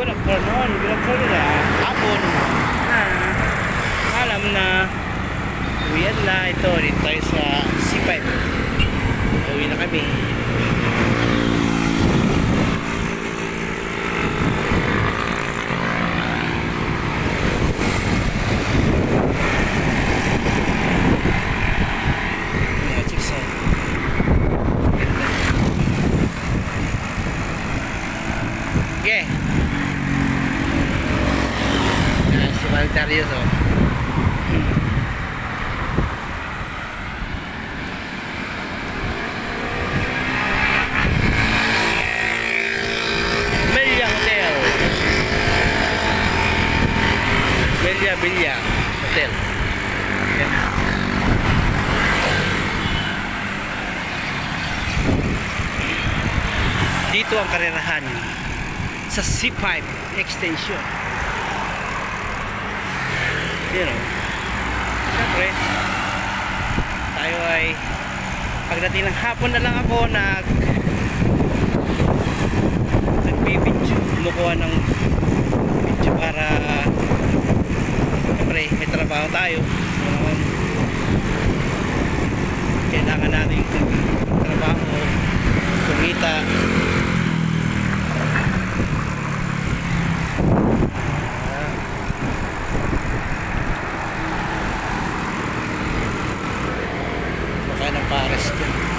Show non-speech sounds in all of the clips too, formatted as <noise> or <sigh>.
good afternoon, good afternoon na hapon. Ah, alam na uwian na ito dito tayo sa C5. Uwi na kami. Mga chicks, ah. Okay. Yan, si Valtarius, oh. Melia Hotel. Melia Villa Hotel. Yan. Dito ang karerahan sa C5 extension. Yun o. Siyempre, tayo ay pagdating ng hapon na lang ako nag nagbibidyo kumukuha ng video para siyempre may trabaho tayo um, kailangan natin trabaho kumita Baka ng pares ko.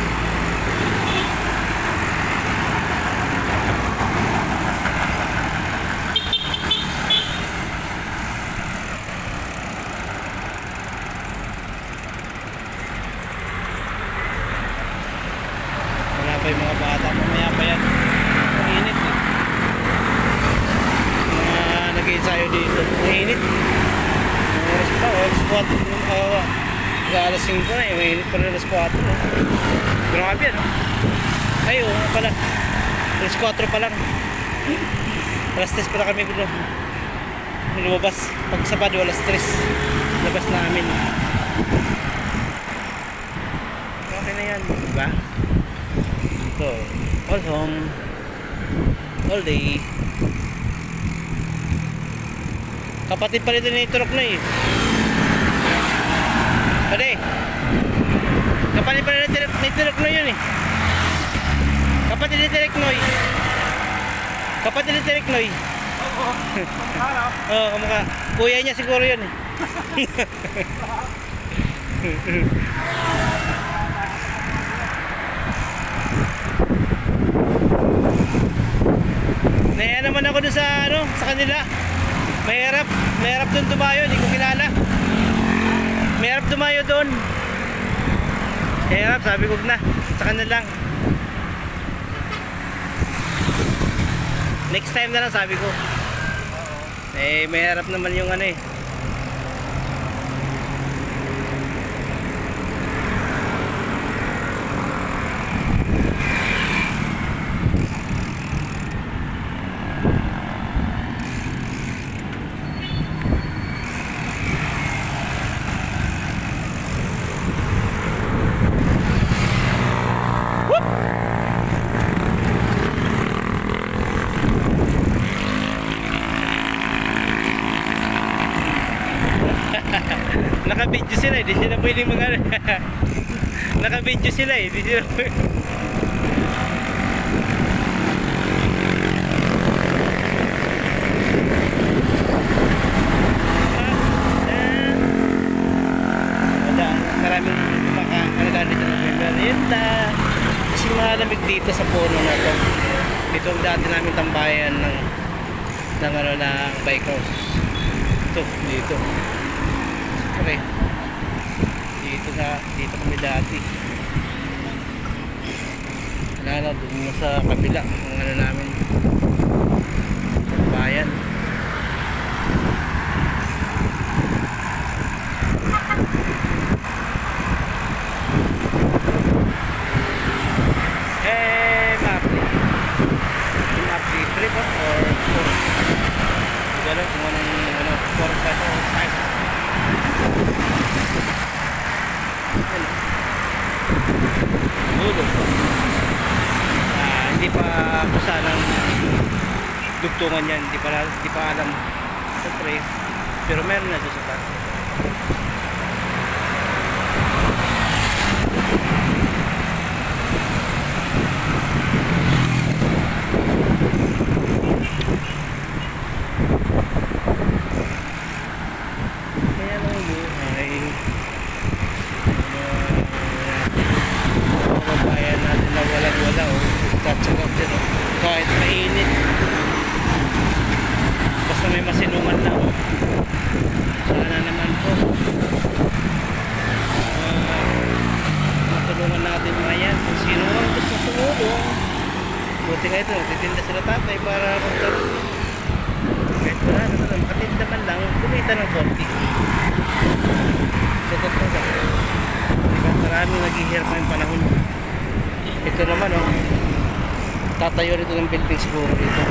Wala pa yung mga bata. Mamaya pa yan. Ang init. eh. Mga nag-ensayo dito. Ang init. Oras pa, oras 4. Uh, alas 5 na eh. Mainit pa rin alas 4. No? Grabe ano. Ay, oo pala. Alas 4 pa lang. Alas 3 pa lang kami bilo. Lumabas. Pag Sabado, alas 3. Labas namin. Okay na yan. Diba? Ito. All home. All day. Kapatid pa rin ni Turok na eh. Pwede. Kapatid pa rin ni Turok na yun eh. Kapatid ni Turok Noy. Kapatid ni Turok Noy. Oo, oh, kamukha. Kuya niya siguro yun eh. <laughs> naman ako dun sa ano, sa kanila. Mahirap, mahirap dun tumayo, hindi ko kilala. Mahirap tumayo doon. Mahirap, sabi ko na, sa kanila lang. Next time na lang sabi ko. Eh, mahirap naman yung ano eh. Naka-video sila eh, di sila pwedeng mag <laughs> Naka-video sila eh, di sila Wala, maraming maka, dito ng merienda. Kasi malamig dito sa puno na to. Ito ang dati namin tambayan ng ng ano ng bike house. Ito, dito. Okay. Dito na, dito kami dati. Wala na, dun na sa kabila. Ang ano namin. ko sanang dugtungan yan. Di pa, di pa alam. sa Siyempre. Pero meron na dyan sa taas. Buti nga ito, nagtitinda sila tatay para magkaroon. Kahit wala na lang, makatinda man lang, kumita ng konti. So, ito lang. Diba, marami naghihirap ngayong panahon. Ito naman, oh. Tatayo rito ng building siguro dito.